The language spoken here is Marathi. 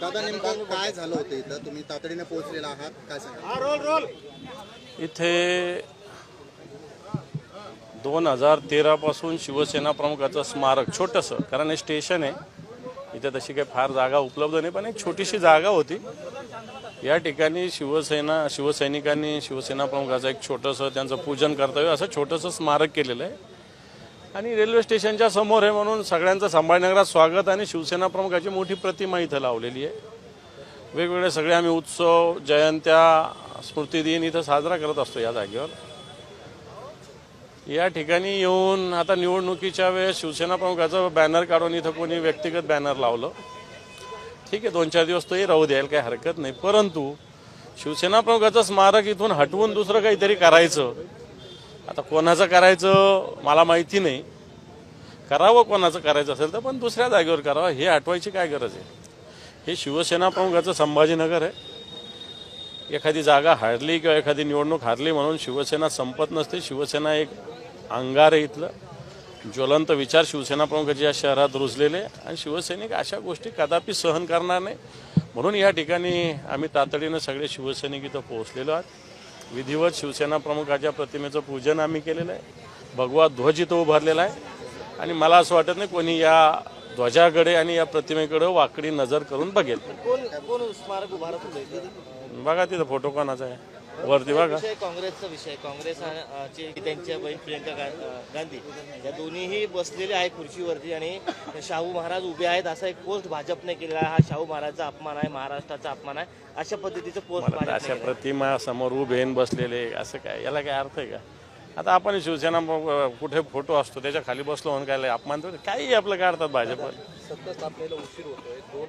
दादा नेमकं काय झालं होतं इथं? तुम्ही तातडीने पोहोचलेला आहात. काय सांगा इथे दोन हजार तेरापासून शिवसेना प्रमुखाचं स्मारक छोटंसं कारण हे स्टेशन आहे. इथे तशी काही फार जागा उपलब्ध नाही पण एक छोटीशी जागा होती. या ठिकाणी शिवसेना शिवसैनिकांनी शिवसेना प्रमुखाचं एक छोटंसं त्यांचं पूजन कर्तव्य असं छोटंसं स्मारक केलेलं आहे. आणि रेल्वे स्टेशनच्या समोर आहे म्हणून सगळ्यांचं संभाजीनगरात स्वागत आणि शिवसेना प्रमुखाची मोठी प्रतिमा इथं लावलेली आहे. वेगवेगळे सगळे आम्ही उत्सव जयंत्या स्मृतिदिन इथं साजरा करत असतो या जागेवर. या ठिकाणी येऊन आता निवडणुकीच्या वेळेस शिवसेना प्रमुखाचं बॅनर काढून इथं कोणी व्यक्तिगत बॅनर लावलं. ठीक आहे दोन चार दिवस तोही राहू द्यायला काही हरकत नाही. परंतु शिवसेना प्रमुखाचं स्मारक इथून हटवून दुसरं काहीतरी करायचं आता कोणाचं करायचं मला माहिती नाही. करावं कोणाचं करायचं असेल तर पण दुसऱ्या जागेवर करावं. हे आठवायची काय गरज आहे? हे शिवसेना प्रमुखाचं संभाजीनगर आहे. एखादी जागा हारली किंवा एखादी निवडणूक हारली म्हणून शिवसेना संपत नसते. शिवसेना एक अंगार आहे इथलं. ज्वलंत विचार शिवसेना प्रमुखाचे या शहरात रुजलेले आणि शिवसैनिक अशा गोष्टी कदापि सहन करणार नाही. म्हणून या ठिकाणी आम्ही तातडीनं सगळे शिवसैनिक इथं पोहोचलेलो आहोत. विधिवत शिवसेना प्रमुखाच्या प्रतिमेचं पूजन आम्ही केलेलं आहे. भगवा ध्वज इथं उभारलेला आहे. आणि मला असं वाटत नाही कोणी या ध्वजाकडे आणि या प्रतिमेकडे वाकडी नजर करून बघेल. बघा तिथं फोटो कोणाचा आहे? वरती बघा. विषय काँग्रेसचा विषय. काँग्रेस चे त्यांच्या बहीण प्रियंका गा- गांधी या दोन्हीही बसलेले आहेत खुर्चीवरती आणि शाहू महाराज उभे आहेत असा एक पोस्ट भाजपने केलेला आहे. हा शाहू महाराजचा अपमान आहे महाराष्ट्राचा अपमान आहे. अशा पद्धतीचं पोस्ट मला तर भाजपने अशा प्रतिमा समोर उभेन बसलेले असं काय? याला काय अर्थ आहे का? आता आपण शिवसेना कुठे फोटो असतो त्याच्याखाली बसलो म्हणून काय लय अपमान? तर काही आपलं काढतात भाजप. सत्ता स्थापनेला उशीर होतोय. दोन